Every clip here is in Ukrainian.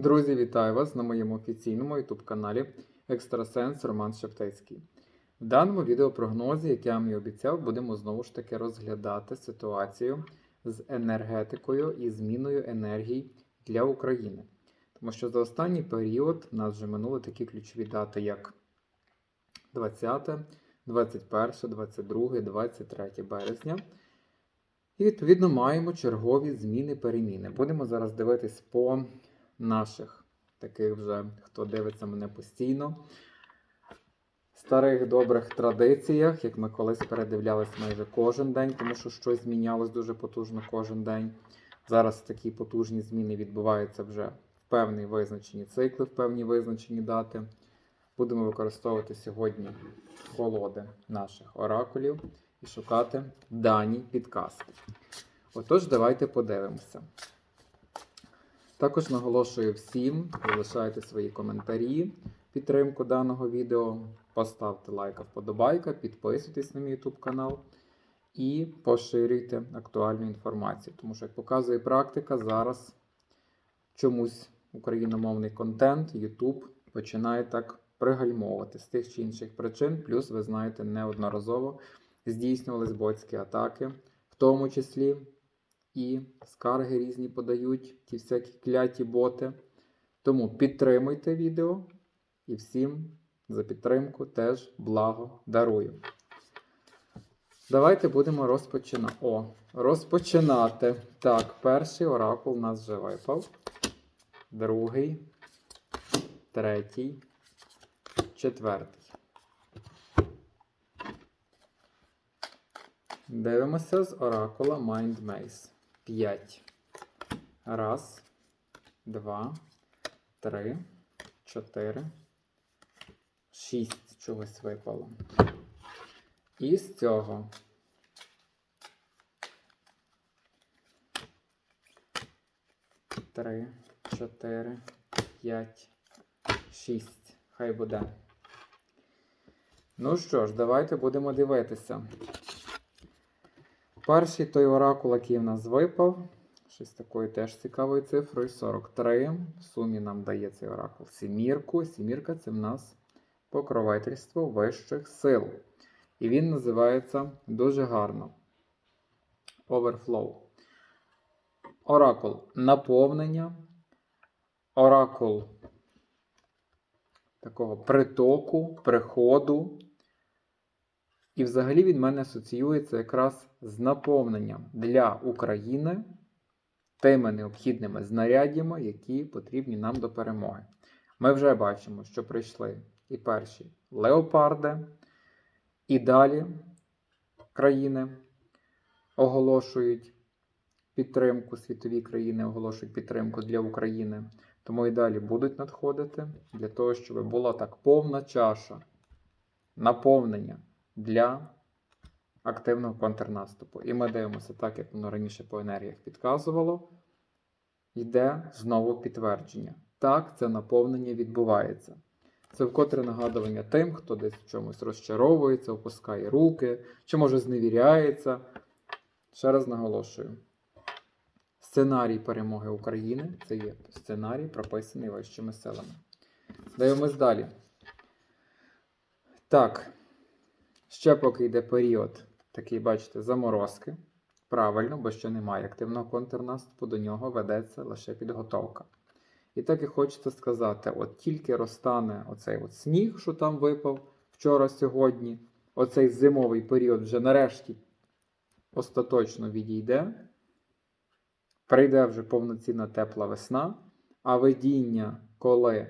Друзі, вітаю вас на моєму офіційному YouTube каналі Екстрасенс Роман Шептицький. В даному відеопрогнозі, як я вам і обіцяв, будемо знову ж таки розглядати ситуацію з енергетикою і зміною енергії для України. Тому що за останній період в нас вже минули такі ключові дати, як 20, 21, 22, 23 березня. І відповідно маємо чергові зміни-переміни. Будемо зараз дивитись по наших таких вже, хто дивиться мене постійно. Старих добрих традиціях, як ми колись передивлялись майже кожен день, тому що щось змінялось дуже потужно кожен день. Зараз такі потужні зміни відбуваються вже в певні визначені цикли, в певні визначені дати. Будемо використовувати сьогодні колоди наших оракулів і шукати дані підказки. Отож, давайте подивимося. Також наголошую всім, залишайте свої коментарі, підтримку даного відео, поставте лайк, вподобайка, підписуйтесь на мій YouTube канал і поширюйте актуальну інформацію. Тому що, як показує практика, зараз чомусь україномовний контент, YouTube починає так пригальмовувати з тих чи інших причин. Плюс, ви знаєте, неодноразово здійснювались ботські атаки, в тому числі і скарги різні подають, ті всякі кляті боти. Тому підтримуйте відео і всім за підтримку теж благо дарую. Давайте будемо розпочинати. О, розпочинати. Так, перший оракул у нас вже випав. Другий, третій, четвертий. Дивимося з оракула Mind Maze. 5. Раз, два, три, чотири, шість чогось випало. І з цього. Три, чотири, п'ять, шість. Хай буде. Ну що ж, давайте будемо дивитися. Перший той оракул, який в нас випав, щось такої теж цікавої цифрою 43. В сумі нам дає цей оракул сімірку. Сімірка це в нас покровительство вищих сил. І він називається дуже гарно Overflow. Оракул наповнення. Оракул такого притоку, приходу. І взагалі від мене асоціюється якраз з наповненням для України тими необхідними знаряддями, які потрібні нам до перемоги. Ми вже бачимо, що прийшли і перші леопарди, і далі країни оголошують підтримку, світові країни оголошують підтримку для України. Тому і далі будуть надходити для того, щоб була так повна чаша наповнення для активного контрнаступу. І ми дивимося, так як воно раніше по енергіях підказувало, йде знову підтвердження. Так, це наповнення відбувається. Це вкотре нагадування тим, хто десь в чомусь розчаровується, опускає руки, чи може зневіряється. Ще раз наголошую: сценарій перемоги України це є сценарій, прописаний вищими силами. Дивимось далі. Так. Ще поки йде період, такий, бачите, заморозки. Правильно, бо ще немає активного контрнаступу, до нього ведеться лише підготовка. І так і хочеться сказати: от тільки розтане оцей от сніг, що там випав вчора-сьогодні, оцей зимовий період вже нарешті остаточно відійде. Прийде вже повноцінна тепла весна, а видіння, коли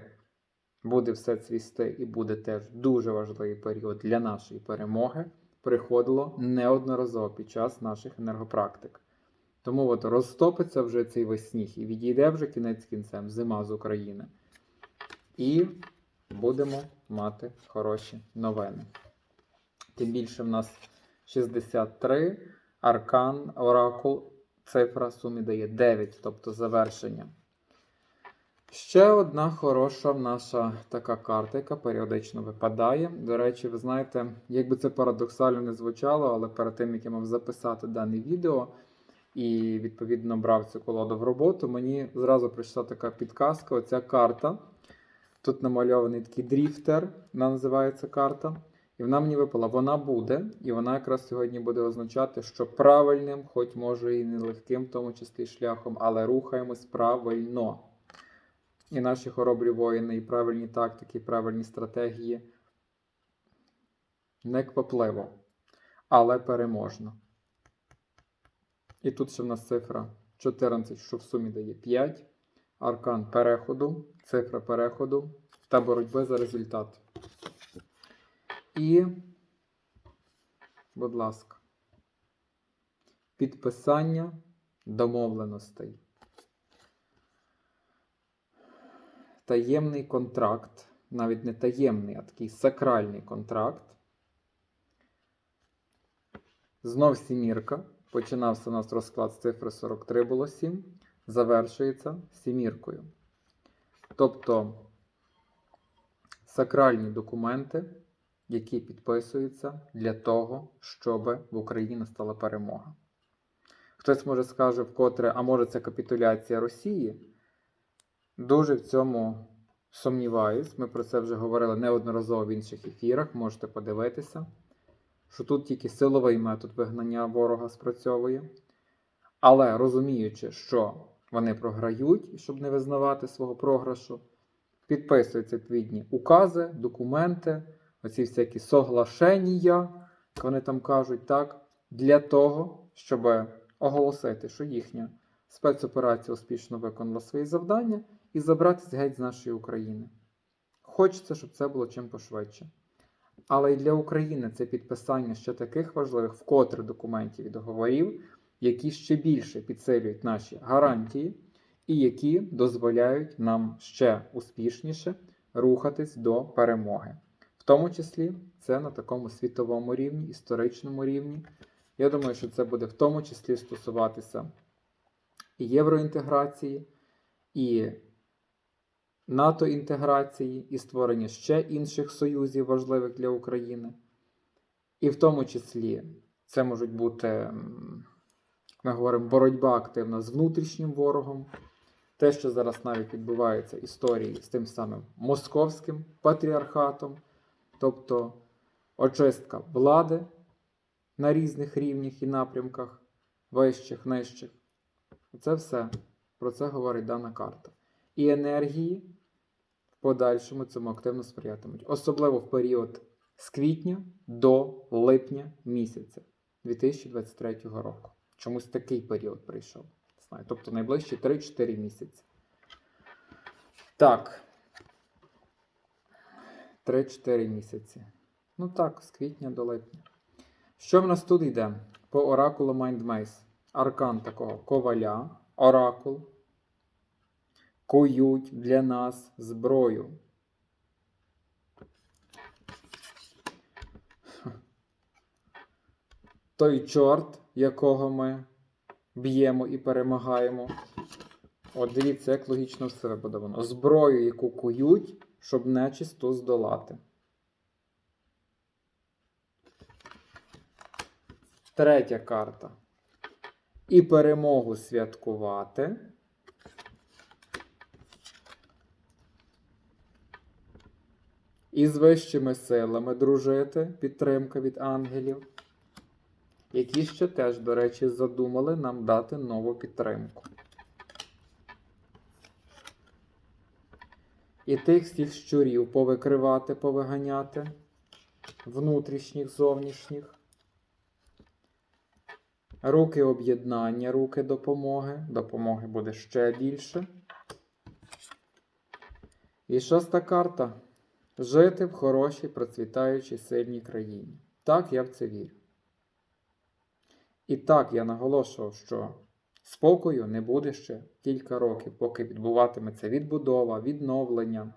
буде все цвісти і буде теж дуже важливий період для нашої перемоги, приходило неодноразово під час наших енергопрактик. Тому от розтопиться вже цей весь сніг і відійде вже кінець кінцем зима з України. І будемо мати хороші новини. Тим більше в нас 63 аркан, оракул, цифра сумі дає 9, тобто завершення. Ще одна хороша наша така карта, яка періодично випадає. До речі, ви знаєте, як би це парадоксально не звучало, але перед тим, як я мав записати дане відео, і відповідно брав цю колоду в роботу, мені зразу прийшла така підказка. Оця карта. Тут намальований такий дріфтер, вона називається карта. І вона мені випала, вона буде, і вона якраз сьогодні буде означати, що правильним, хоч може і нелегким, в тому числі шляхом, але рухаємось правильно. І наші хоробрі воїни, і правильні тактики, і правильні стратегії не квапливо, але переможно. І тут ще в нас цифра 14, що в сумі дає 5. Аркан переходу, цифра переходу та боротьби за результат. І, будь ласка, підписання домовленостей. Таємний контракт, навіть не таємний, а такий сакральний контракт. Знов сімірка. Починався у нас розклад з цифри 43 було 7, завершується сіміркою. Тобто сакральні документи, які підписуються для того, щоб в Україні настала перемога. Хтось може скаже вкотре, а може це капітуляція Росії. Дуже в цьому сумніваюсь. Ми про це вже говорили неодноразово в інших ефірах, можете подивитися що тут тільки силовий метод вигнання ворога спрацьовує. Але розуміючи, що вони програють, щоб не визнавати свого програшу, підписуються відповідні укази, документи, оці всякі соглашення, як вони там кажуть, так, для того, щоб оголосити, що їхня спецоперація успішно виконала свої завдання і забратися геть з нашої України. Хочеться, щоб це було чим пошвидше. Але й для України це підписання ще таких важливих вкотре документів і договорів, які ще більше підсилюють наші гарантії і які дозволяють нам ще успішніше рухатись до перемоги. В тому числі це на такому світовому рівні, історичному рівні. Я думаю, що це буде в тому числі стосуватися і євроінтеграції, і НАТО-інтеграції і створення ще інших союзів важливих для України. І в тому числі це можуть бути, ми говоримо, боротьба активна з внутрішнім ворогом. Те, що зараз навіть відбувається історії з тим самим московським патріархатом, тобто очистка влади на різних рівнях і напрямках, вищих, нижчих. Це все. Про це говорить дана карта. І енергії подальшому цьому активно сприятимуть, особливо в період з квітня до липня місяця 2023 року. Чомусь такий період прийшов. Тобто найближчі 3-4 місяці. Так. 3-4 місяці. Ну так, з квітня до липня. Що в нас тут йде? По оракулу Mindmaze. Аркан такого коваля, оракул кують для нас зброю. Той чорт, якого ми б'ємо і перемагаємо. От дивіться, як логічно все вибудовано. Зброю, яку кують, щоб нечисту здолати. Третя карта. І перемогу святкувати. І з вищими силами дружити, підтримка від ангелів, які ще теж, до речі, задумали нам дати нову підтримку. І тих всіх щурів повикривати, повиганяти, внутрішніх, зовнішніх. Руки об'єднання, руки допомоги. Допомоги буде ще більше. І шоста карта жити в хорошій, процвітаючій, сильній країні. Так, я в це вірю. І так я наголошував, що спокою не буде ще кілька років, поки відбуватиметься відбудова, відновлення.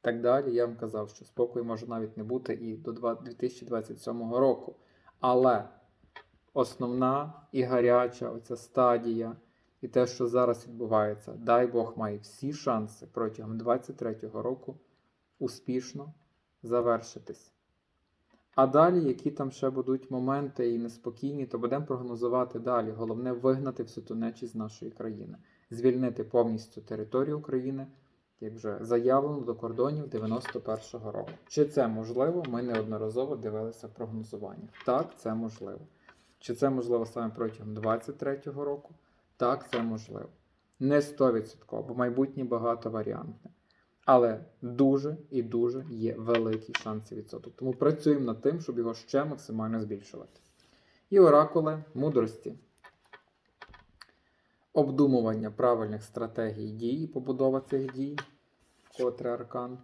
Так далі, я вам казав, що спокою може навіть не бути і до 2027 року. Але основна і гаряча оця стадія, і те, що зараз відбувається, дай Бог має всі шанси протягом 2023 року успішно завершитись. А далі, які там ще будуть моменти і неспокійні, то будемо прогнозувати далі. Головне вигнати всю ту нечість з нашої країни, звільнити повністю територію України, як вже заявлено до кордонів 91-го року. Чи це можливо? Ми неодноразово дивилися в прогнозуваннях. Так, це можливо. Чи це можливо саме протягом 23-го року? Так, це можливо. Не 100%, бо майбутнє багатоваріантне. Але дуже і дуже є великий шанс відсоток. Тому працюємо над тим, щоб його ще максимально збільшувати. І оракули мудрості. Обдумування правильних стратегій дій побудова цих дій, котрий аркан.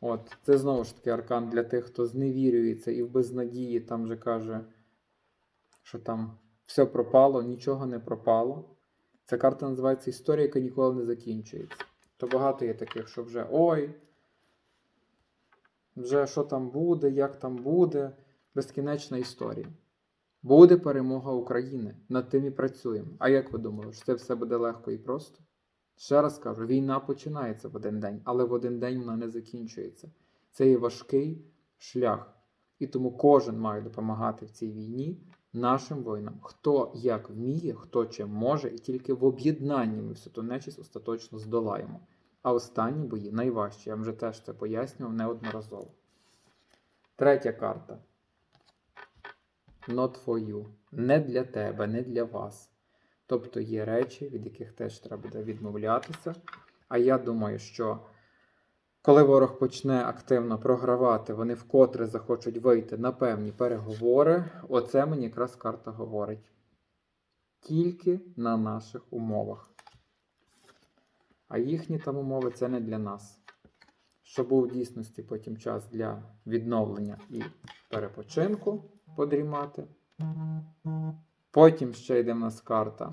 От, це знову ж таки аркан для тих, хто зневірюється і в безнадії там же каже, що там все пропало, нічого не пропало. Ця карта називається Історія, яка ніколи не закінчується. То багато є таких, що вже ой, вже що там буде, як там буде, безкінечна історія. Буде перемога України. Над тим і працюємо. А як ви думали, що це все буде легко і просто? Ще раз кажу: війна починається в один день, але в один день вона не закінчується. Це є важкий шлях. І тому кожен має допомагати в цій війні нашим воїнам. Хто як вміє, хто чим може, і тільки в об'єднанні ми всю ту нечість остаточно здолаємо. А останні бої найважчі. Я вже теж це пояснював неодноразово. Третя карта. Not for you. Не для тебе, не для вас. Тобто є речі, від яких теж треба буде відмовлятися. А я думаю, що коли ворог почне активно програвати, вони вкотре захочуть вийти на певні переговори. Оце мені якраз карта говорить. Тільки на наших умовах. А їхні там умови це не для нас. Щоб був в дійсності потім час для відновлення і перепочинку подрімати. Потім ще йде в нас карта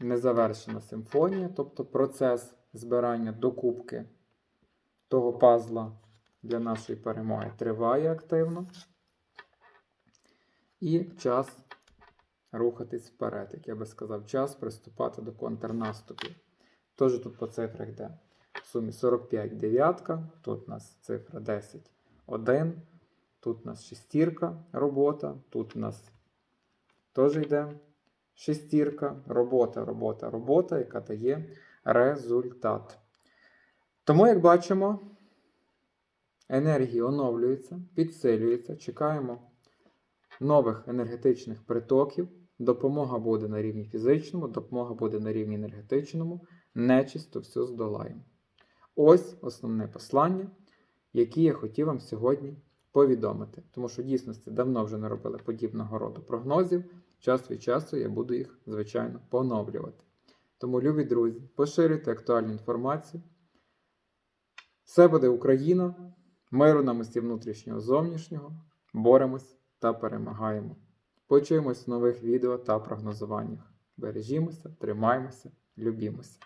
незавершена симфонія, тобто процес збирання докупки того пазла для нашої перемоги триває активно. І час рухатись вперед, як я би сказав, час приступати до контрнаступів. Тож тут по цифрах йде. В сумі 45 дев'ятка, тут у нас цифра 10, 1, тут у нас шестірка робота, тут у нас теж йде шестірка, робота, робота, робота, яка дає результат. Тому, як бачимо, енергії оновлюються, підсилюються, чекаємо нових енергетичних притоків. Допомога буде на рівні фізичному, допомога буде на рівні енергетичному, нечисто все здолаємо. Ось основне послання, яке я хотів вам сьогодні повідомити. Тому що в дійсності давно вже не робили подібного роду прогнозів. Час від часу я буду їх, звичайно, поновлювати. Тому, любі друзі, поширюйте актуальну інформацію. Все буде Україна, миру на мисті внутрішнього зовнішнього, боремось та перемагаємо. Почуємось в нових відео та прогнозуваннях. Бережімося, тримаймося, любімося.